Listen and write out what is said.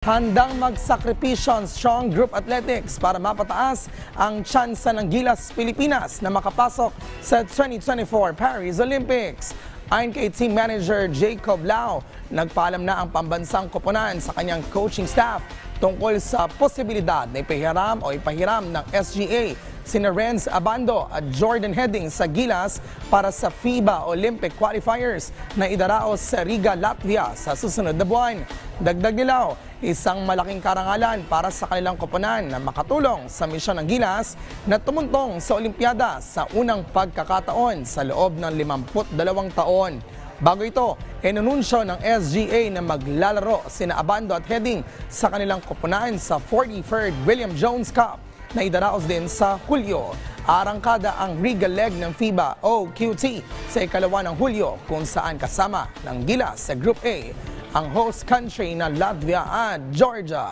Handang magsakripisyo ang Strong Group Athletics para mapataas ang tsansa ng Gilas Pilipinas na makapasok sa 2024 Paris Olympics. Ayon kay Team Manager Jacob Lau, nagpaalam na ang pambansang koponan sa kanyang coaching staff tungkol sa posibilidad na ipahiram o ipahiram ng SGA sina Renz Abando at Jordan Heading sa Gilas para sa FIBA Olympic Qualifiers na idaraos sa Riga, Latvia sa susunod na buwan. Dagdag nilaw, isang malaking karangalan para sa kanilang koponan na makatulong sa misyon ng Gilas na tumuntong sa Olimpiada sa unang pagkakataon sa loob ng 52 taon. Bago ito, inanunsyo ng SGA na maglalaro sina Abando at Heading sa kanilang koponan sa 43rd William Jones Cup na idaraos din sa Hulyo. Arangkada ang Riga leg ng FIBA o sa ikalawa ng Hulyo kung saan kasama ng Gilas sa Group A ang host country na Latvia at Georgia.